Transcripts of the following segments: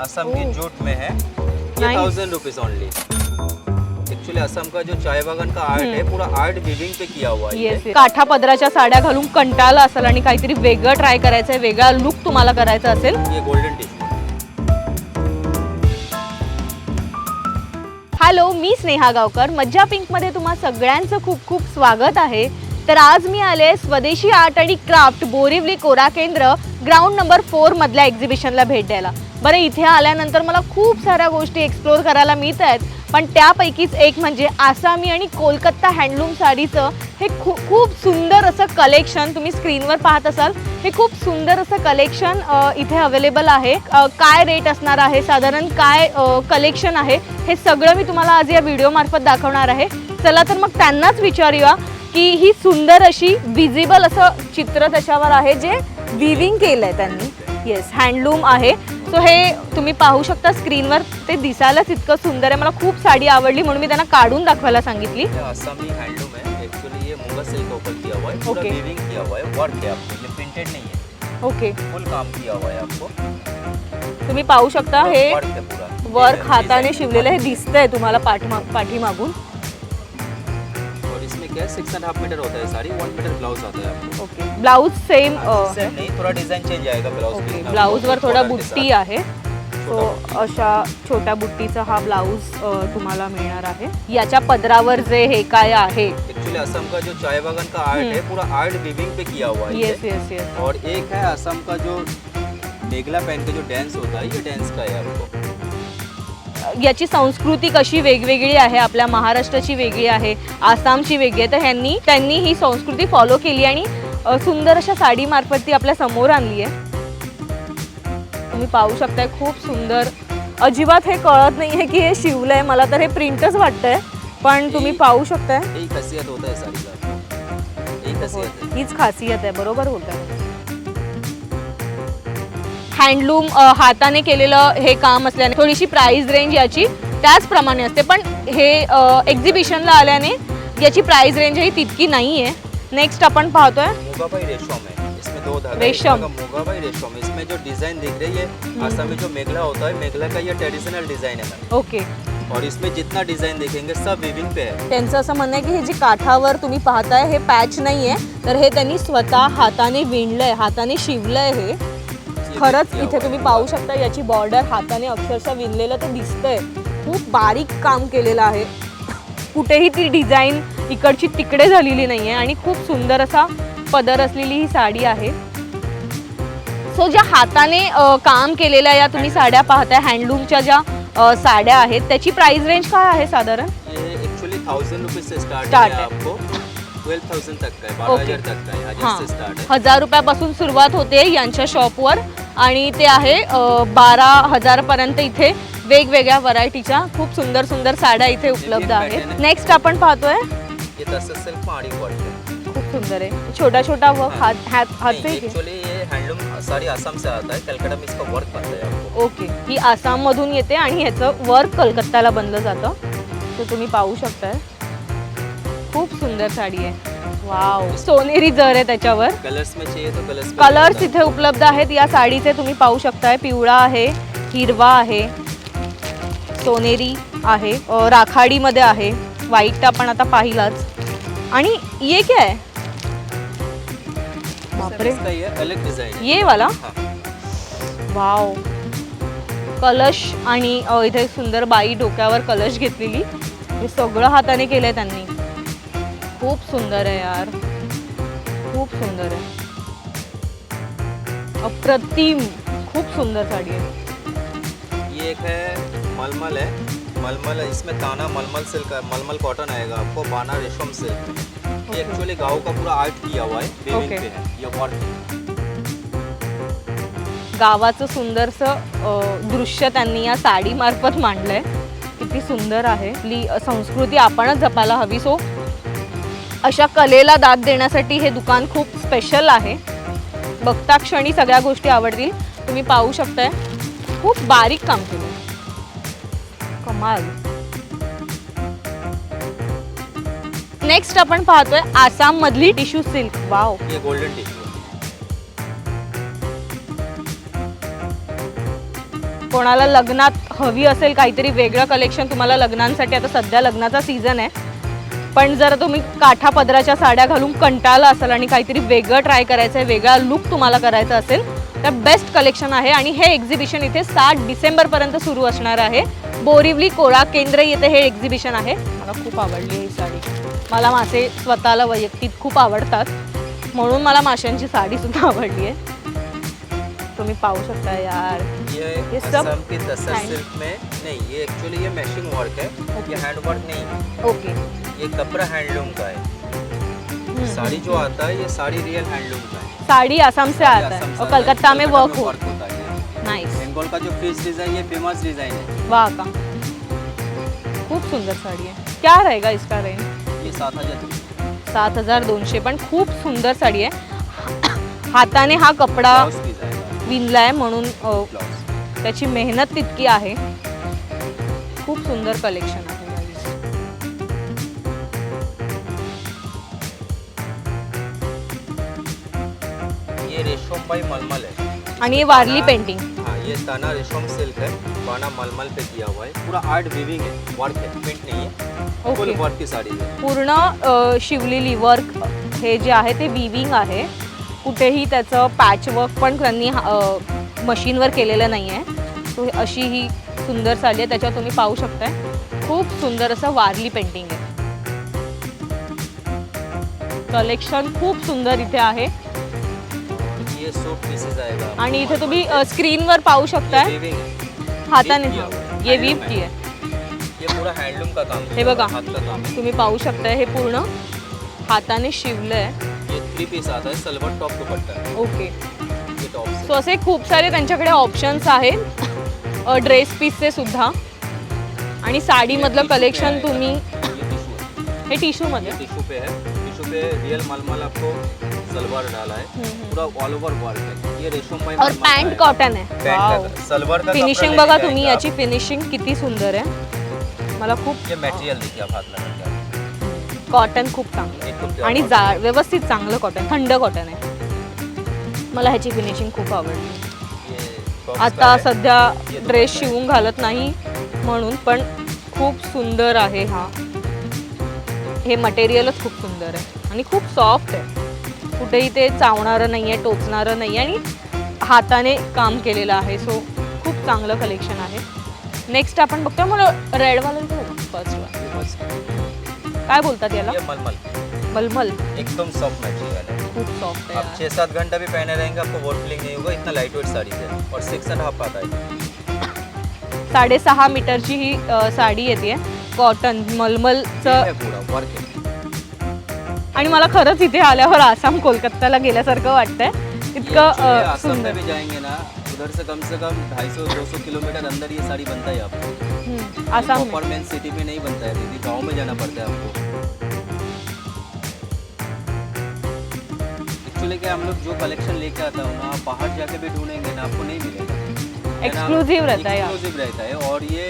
असम की। जूट में है. Thousand rupees only actually Assam का जो चाय बागान का आर्ट है पूरा आर्ट विविंग पे किया हुआ है काठा पदराच्या साड्या घालून कंटाळला असेल आणि काहीतरी वेगळं ट्राय करायचं आहे वेगळा लुक तुम्हाला करायचा असेल. ये गोल्डन टिश्यू हॅलो मी स्नेहा गावकर. मज्जा पिंकमध्ये तुम्हा सगळ्यांचं खूप खूप स्वागत आहे. तर आज मी आले स्वदेशी आर्ट आणि क्राफ्ट बोरिवली कोरा केंद्र ग्राउंड नंबर फोर मधल्या एक्झिबिशनला भेट द्यायला. बरं इथे आल्यानंतर मला खूप साऱ्या गोष्टी एक्सप्लोर करायला मिळत आहेत. पण त्यापैकीच एक म्हणजे आसामी आणि कोलकाता हँडलूम साडीचं हे खूप खूप सुंदर असं कलेक्शन तुम्ही स्क्रीनवर पाहत असाल. हे खूप सुंदर असं कलेक्शन इथे अवेलेबल आहे. काय रेट असणार आहे? साधारण काय कलेक्शन आहे? हे सगळं मी तुम्हाला आज या व्हिडिओमार्फत दाखवणार आहे. चला तर मग त्यांनाच विचारूया की ही सुंदर अशी विजिबल असं चित्र त्याच्यावर आहे जे विविंग केलं आहे त्यांनी. येस हँडलूम आहे. सो हे तुम्ही पाहू शकता स्क्रीनवर. ते दिसायलाच इतकं सुंदर आहे. मला खूप साडी आवडली म्हणून मी त्यांना काढून दाखवायला सांगितली. ये असमी हैंडलूम है एक्चुअली ये मूंगा सिल्क का ऊपर किया हुआ है पूरा Okay. वीविंग किया हुआ है वर्क है आपको ये प्रिंटेड नहीं है ओके फुल काम किया हुआ है आपको तुम्ही पाहू शकता हे वर्क है पूरा वर्क ये हाताने शिवलेलं हे दिसतंय तुम्हाला पाठमा पाठीमागून. क्या है सिक्स एंड हाफ मीटर होता है साड़ी. वन मीटर ब्लाउज आता है आपको ओके ब्लाऊज सेम सेम नहीं थोड़ा डिजाइन चेंज आएगा ब्लाउज ओके ब्लाऊजवर थोडा बुट्टी आहे. सो अशा छोट्या बुट्टीचा हा ब्लाऊज तुम्हाला मिळणार आहे. याच्या पदरावर जे हे काय आहे. एक्चुअली असम का जो चाय बागान का आर्ट है पूरा आर्ट विविंग पे किया हुआ है ये। येस येस येस और एक है असम का जो मेघला पहन के जो डांस होता है ये डांस का है आपको. याची संस्कृती कशी वेगवेगळी आहे आपल्या महाराष्ट्राची वेगळी आहे आसामची वेगळी आहे तर ह्यांनी त्यांनी ही संस्कृती फॉलो केली आणि सुंदर अशा साडीमार्फत ती आपल्यासमोर आणली आहे. तुम्ही पाहू शकताय खूप सुंदर. अजिबात हे कळत नाही आहे की हे शिवलंय मला तर हे प्रिंटच वाटतंय पण तुम्ही पाहू शकताय. होता हीच खासियत आहे बरोबर बोलताय. हँडलूम हाताने केलेलं हे काम असल्याने थोडीशी प्राइस रेंज याची त्याचप्रमाणे असते. पण हे एक्झिबिशनला आल्याने याची प्राइस रेंज ही तितकी नाही आहे नेक्स्ट आपण पाहतोय. रेशम है इसमें दो धागा रेशम। इसमें जो डिजाइन दिख रही है असम में जो मेघला होता है मेघला का ये ट्रेडिशनल डिजाइन है। मैम ओके और इसमें जितना डिजाइन देखेंगे सब विविंग पे है। त्यांचं असं म्हणणं आहे की हे जे काठावर तुम्ही पाहताय हे पॅच नाही आहे तर हे त्यांनी स्वतः हाताने विणलंय हाताने शिवलंय हे. खरंच इथे तुम्ही पाहू शकता याची बॉर्डर हाताने अक्षरशः विणलेलं ते दिसतंय. खूप बारीक काम केलेलं आहे. कुठेही ती डिझाईन इकडची तिकडे झालेली नाही आहे आणि खूप सुंदर असा पदर असलेली ही साडी आहे. सो ज्या हाताने काम केलेल्या या तुम्ही साड्या पाहताय हँडलूमच्या ज्या साड्या आहेत त्याची प्राइस रेंज काय आहे साधारण? ये एक्चुअली थाउजेंड रुपीज से स्टार्ट है। आपको. ट्वेल्व थाउजेंड तक का है बारह Okay. हजार तक का है हजार हां. से स्टार्ट है हजार रुपयापासून सुरुवात होते यांच्या शॉपवर आणि ते आहे अ, बारा हजारपर्यंत इथे वेगवेगळ्या व्हरायटीच्या खूप सुंदर सुंदर साड्या इथे उपलब्ध आहेत. आहे. नेक्स्ट आपण पाहतोय. ये दस से सिल्क पहाड़ी वर्क है खूप सुंदर आहे. छोटा छोटा वर्क हात हात हातचे एक्चुअली ये हैंडलूम साड़ी असम से आता है कलकत्ता में इसका वर्क बनता है आपको ओके. ही आसाममधून येते आणि ह्याचं वर्क कलकत्ताला बनलं जातं. ते तुम्ही पाहू शकताय. खूप सुंदर साडी आहे. वाव सोनेरी जर आहे त्याच्यावर. कलर्स में चाहिए तो कलर्स कलर्स इथे उपलब्ध आहेत. या साडीचे तुम्ही पाहू शकताय. पिवळा आहे हिरवा आहे सोनेरी आहे अ, राखाडीमध्ये आहे. व्हाईट आपण आता पाहिलाच. आणि ये काय आहे? बापरे. इसका ये अलग डिजाइन ये वाला? हाँ. वाव कलश आणि अ, इथे सुंदर बाई डोक्यावर कलश घेतलेली. हे सगळं हाताने केलंय त्यांनी. खूप सुंदर आहे यार. खूप सुंदर आहे. अप्रतिम. खूप सुंदर साडी आहे. ये एक है मलमल है. मलमल है इसमें ताना मलमल सिल्क है मलमल कॉटन आएगा आपको बाना रेशम सिल्क में ये. एक्चुअली गाँव का पूरा आर्ट किया हुआ है Okay. पे है ये वर्क गावाचं सुंदरसं दृश्य त्यांनी या साडीमार्फत मांडलंय. किती सुंदर आहे. आपली संस्कृती आपणच जपायला हवी सो अशा कलेला दाद देण्यासाठी हे दुकान खूप स्पेशल आहे. बघता क्षणी सगळ्या गोष्टी आवडतील. तुम्ही पाहू शकताय. खूप बारीक काम केलं. कमाल. नेक्स्ट आपण पाहतोय आसाम मधली tissue silk. Wow golden tissue कोणाला लग्नात हवी असेल काहीतरी वेगळं कलेक्शन तुम्हाला लग्नांसाठी आता सध्या लग्नाचा सीझन आहे. पण जर तुम्ही काठा पदराच्या साड्या घालून कंटाळला असाल आणि काहीतरी वेगळं ट्राय करायचं आहे वेगळा लुक तुम्हाला करायचा असेल तर बेस्ट कलेक्शन आहे. आणि हे एक्झिबिशन इथे सात डिसेंबरपर्यंत सुरू असणार आहे. बोरिवली कोळा केंद्र येथे हे एक्झिबिशन आहे. मला खूप आवडली ही साडी. मला मासे स्वतःला वैयक्तिक खूप आवडतात. म्हणून मला माशांची साडीसुद्धा आवडली आहे. तुम्ही पाहू शकता यार। ये ये सब की तसर सिल्क में नहीं ये एक्चुअली ये मैशिंग वर्क है। okay. ये हैंड वर्क नहीं है। ओके ये कपड़ा हैंडलूम का है। साड़ी जो आता है ये साड़ी रियल हैंडलूम का है। साड़ी असम से आता है। और कलकत्ता में वर्क होता है। नाइस बंगाल का जो फ़िश डिज़ाइन ये फ़ेमस डिज़ाइन है। वाह का खूप सुंदर साडी आहे क्या रहेगा इसका रेंज ये सात हज़ार सात हज़ार दोनशे पण खूप सुंदर साडी आहे हाताने हा कपडा। विणलाय म्हणून अ, त्याची मेहनत तितकी आहे. खूप सुंदर कलेक्शन आहे. ये रेशम बाई मलमल है। आणि हे वारली पेंटिंग हाँ ये ताना रेशम सिल्क है। बाना मलमल पे किया हुआ है। पूरा आर्ट वीविंग है। वर्क है। प्रिंट नहीं है। फुल ओके वर्क की साड़ी है। पूर्ण अ, शिवलेली वर्क हे जे आहे ते विविंग आहे. कुठेही त्याचं पॅच वर्क पण त्यांनी मशीनवर केलेलं नाही आहे सो अशी ही सुंदर साडी आहे. त्याच्यावर तुम्ही पाहू शकताय. खूप सुंदर असं वारली पेंटिंग आहे. कलेक्शन खूप सुंदर इथे आहे. आणि इथे तुम्ही स्क्रीनवर पाहू शकताय. हाताने है, ये। की आहे. ये पूरा हैंडलूम का काम हे बघा. तुम्ही पाहू शकताय हे पूर्ण हाताने शिवलंय. ये थ्री पीस आता है salwar top dupatta okay top से असे खूप सारे त्यांच्याकडे ऑप्शन्स आहेत. ड्रेस पीसचे सुद्धा. आणि साडीमधलं कलेक्शन। तुम्ही है हे टिश्यूमध्ये ये टिश्यू पे है टिश्यू पे रियल मलमल आपको सलवार डाला है पूरा ऑल ओवर वर्क है ये रेशम बाई और है। कॉटन आहे. Pant Wow. का सलवार का फिनिशिंग बघा तुम्ही याची फिनिशिंग किती सुंदर आहे. मला खूप। ये मटेरियल देखिए आप हाथ लगा कॉटन खूप चांगलं. आणि. जा व्यवस्थित चांगलं कॉटन थंड कॉटन आहे. मला ह्याची फिनिशिंग खूप आवडली. आता। सध्या ड्रेस। शिवून घालत नाही म्हणून पण खूप सुंदर आहे हा. हे मटेरियलच खूप सुंदर आहे. आणि खूप सॉफ्ट आहे. कुठेही ते चावणारं नाही आहे टोचणारं नाही आहे आणि हाताने काम केलेलं आहे. सो खूप चांगलं कलेक्शन आहे. नेक्स्ट आपण बघतो मला रेडवाला फर्स्ट बस- काय बोलतात याला? ये मलमल. मलमल. एकदम सॉफ्ट मटेरियल है खूप सॉफ्ट आप आहे छः सात घंटा भी पहने रहेंगे आपको वोट फीलिंग नहीं होगा इतना लाइट वेट साड़ी है। और सिक्स एंड हाफ आता है। साडेसहा मीटरची ही अ, साडी येते कॉटन मलमलचं है पूरा वर्क है. आणि मला खरंच इथे आल्यावर आसाम कोलकाताला गेल्यासारखं वाटतंय. ये इतकं actually अ, असम में सुंदर. भी जाएंगे ना उधर से कम से कम 250-200 किलोमीटर अंदर ये साड़ी बनता है आपको हम्म, आसाम में? प्रॉपर मेन सिटी में नहीं बनता है दीदी गाँव में जाना पड़ता है आपको एक्चुअली क्या हम लोग जो कलेक्शन लेके आता हूँ ना आप बाहर जाके भी ढूंढेंगे ना आपको नहीं मिलेगा? Exclusive रहता है। Exclusive रहता है और ये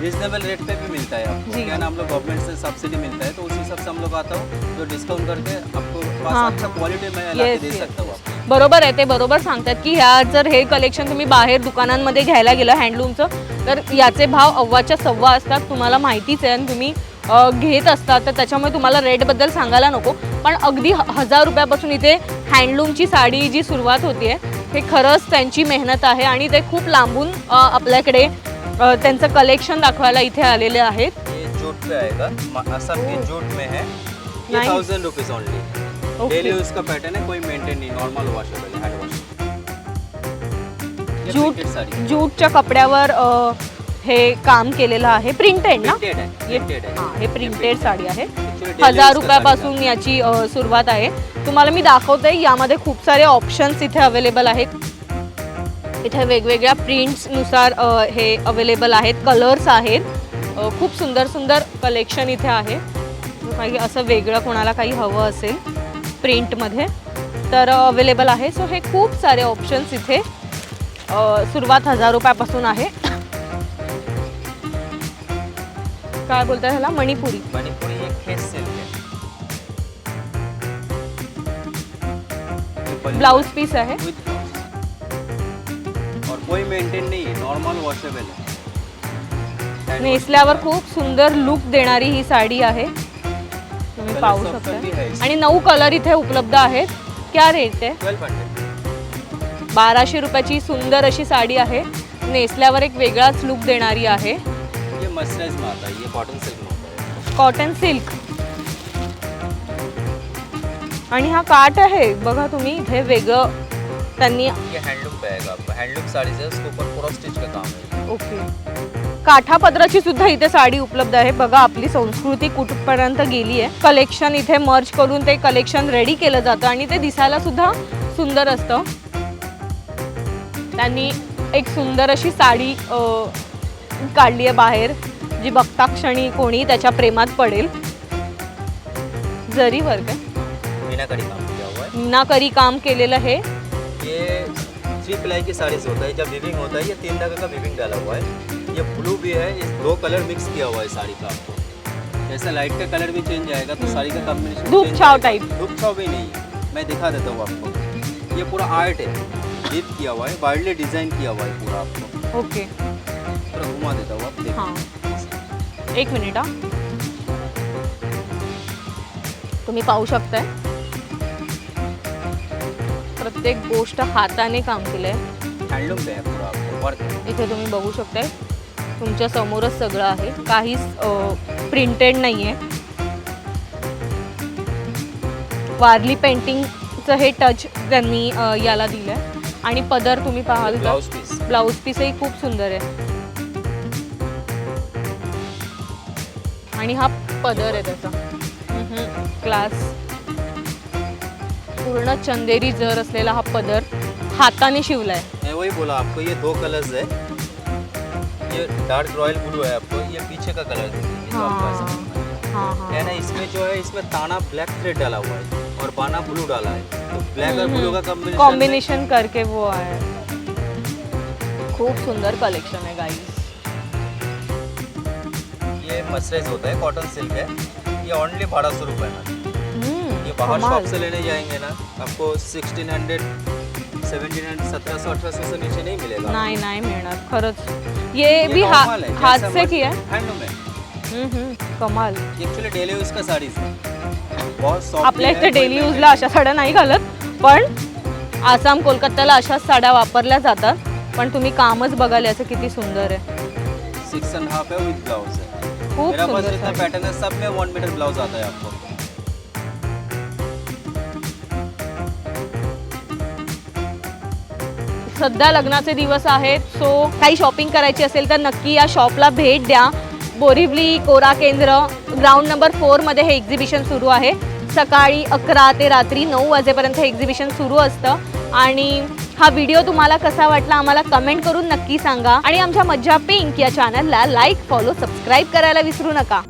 रिजनेबल रेट पे भी मिलता है आपको। क्या ना हम लोग गवर्नमेंट से सब्सिडी मिलता है तो उस हिसाब से हम लोग आता हूँ जो डिस्काउंट करके आपको पास हाँ, अच्छा। क्वालिटी में ला दे सकता हूँ आपको। बरोबर आहे ते बरोबर सांगतात की ह्या जर हे कलेक्शन तुम्ही बाहेर दुकानांमध्ये घ्यायला गेलं हँडलूमचं तर याचे भाव अव्वाच्या सव्वा असतात तुम्हाला माहितीच आहे. आणि तुम्ही घेत असतात तर त्याच्यामुळे तुम्हाला रेटबद्दल सांगायला नको. पण अगदी ह- हजार रुपयापासून इथे हँडलूमची साडी जी सुरुवात होती आहे हे खरंच त्यांची मेहनत आहे आणि ते खूप लांबून आपल्याकडे त्यांचं कलेक्शन दाखवायला इथे आलेले आहेत. जूट पे आएगा म- असम के जूट में है. Thousand rupees only daily use का पैटर्न है कोई मेंटेन नहीं नॉर्मल वॉशेबल है हैंड वॉश जूट जूटच्या कपड्यावर अ, हे काम केलेलं आहे. प्रिंटेड ना? प्रिंटेड है प्रिंटेड है प्रिंटेड साडी आहे. Actually daily हजार use का रुपयापासून याची अ, सुरुवात आहे. तुम्हाला मी दाखवते यामध्ये खूप सारे ऑप्शन्स इथे अवेलेबल आहेत. इथे वेगवेगळ्या प्रिंट्सनुसार अ, हे अवेलेबल आहेत. कलर्स आहेत. अ, खूप सुंदर सुंदर कलेक्शन इथे आहे. काही असं वेगळं कोणाला काही हवं असेल प्रिंटमध्ये तर अवेलेबल आहे. सो हे खूप सारे ऑप्शन्स इथे सुरुवात हजार रुपयापासून आहे. काय बोलतात ह्याला? मणिपुरी. मणिपुरी एक सिल्क ब्लाउज पीस आहे. With blouse. और कोई मेंटेन नहीं है नॉर्मल वॉशेबल है. Hand नेसल्यावर खूप सुंदर लुक देणारी ही साडी आहे. तुम्ही पाहू शकता. आणि नऊ कलर इथे उपलब्ध आहेत. क्या रेट आहे? बाराशे रुपयाची सुंदर अशी साडी आहे. नेसल्यावर एक वेगळाच लुक देणारी आहे. है कॉटन सिल्क आणि हा काट आहे. बघा तुम्ही इथे वेगळं त्यांनी हैंडलूम हैंडलूम साड़ी उसके ऊपर पूरा स्टिच का काम है ओके काठापदराची सुद्धा इथे साडी उपलब्ध आहे. बघा आपली संस्कृती कुठपर्यंत गेली आहे. कलेक्शन इथे मर्ज करून ते कलेक्शन रेडी केलं जातं आणि ते दिसायला सुद्धा सुंदर असतं. त्यांनी एक सुंदर अशी साडी काढली आहे बाहेर जी बघता क्षणी कोणी त्याच्या प्रेमात पडेल. जरी वर्ग मीनाकारी काम केलेलं हे थ्री प्लाई की साड़ी से होता है जब विविंग होता है ये तीन धागे का विविंग डाला हुआ है। ये ब्लू भी है ये दो कलर मिक्स किया हुआ है साड़ी का। आपको जैसा लाइट का कलर भी चेंज आएगा तो साड़ी का कॉम्बिनेशन धूप छाव type. धूप छाव भी नहीं मैं दिखा देता हूँ आपको। ये पूरा आर्ट है डीप किया हुआ है वाइडली डिज़ाइन किया हुआ है पूरा आपको। ओके पूरा घुमा देता हूँ आप हाँ। एक मिनिट हा। तुम्ही पाहू शकताय प्रत्येक गोष्ट हाताने काम केलंय. हैंडलूम पे है पूरा आपको वर्क है इथे तुम्ही बघू शकताय. तुमच्या समोरच सगळं आहे. काहीच प्रिंटेड नाही आहे वारली पेंटिंगचं हे टच त्यांनी अ, याला दिलं आहे आणि पदर तुम्ही पाहाल तर ब्लाउज पीस ब्लाऊज पीसही खूप सुंदर आहे. आणि हा पदर आहे त्याचा. क्लास पूर्ण चंदेरी जर असलेला हा पदर हाताने शिवलाय. मैं वही बोला आपको ये दो कलर्स है. ये डार्क रॉयल ब्लू है आपको ये पीछे का कलर देखिए तो आपको ऐसा हाँ। है। हा है. हा ना इसमें जो है इसमें ताना ब्लैक थ्रेड डाला हुआ है और बाना ब्लू डाला है. तो ब्लैक और ब्लू का कॉम्बिनेशन कॉम्बिनेशन करके वो आहे खूप सुंदर कलेक्शन आहे गाईज ये मसरेज होता है कॉटन सिल्क है. ये ओनली बारह सौ रुपये में ये बाहर शॉप से लेने जाएंगे ना आपको सिक्सटीन हंड्रेड सेवनटीन हंड्रेड सत्रह सौ अठारह सौ से नीचे नहीं मिलेगा। नाही नाही मिळणार खरंच. ये ये भी हा normal है, हाथ जैसा से मर्जी- किया? है। हम्म, हम्म, कमाल. एक्चुअली डेली यूज का साड़ीज है बहुत सॉफ्ट आपल्या इथे डेली यूजला अशा साड्या नाही घालत पण आसाम कोलकात्याला अशाच साड्या वापरल्या जातात. पण तुम्ही कामच बघाल याचं किती सुंदर आहे. सिक्स एंड हाफ है विद ब्लाउज है खूप मेरा पास सुंदर जितना साडी. पैटर्न है सब में वन मीटर ब्लाउज आता है आपको. सध्या लग्नाचे दिवस आहेत सो काही शॉपिंग करायची असेल तर नक्की या शॉपला भेट द्या. बोरिवली कोरा केंद्र ग्राउंड नंबर फोरमध्ये हे एक्झिबिशन सुरू आहे. सकाळी अकरा ते रात्री नऊ वाजेपर्यंत हे एक्झिबिशन सुरू असतं. आणि हा व्हिडिओ तुम्हाला कसा वाटला आम्हाला कमेंट करून नक्की सांगा. आणि आमच्या मज्जा पिंक या चॅनलला लाईक फॉलो सबस्क्राईब करायला विसरू नका.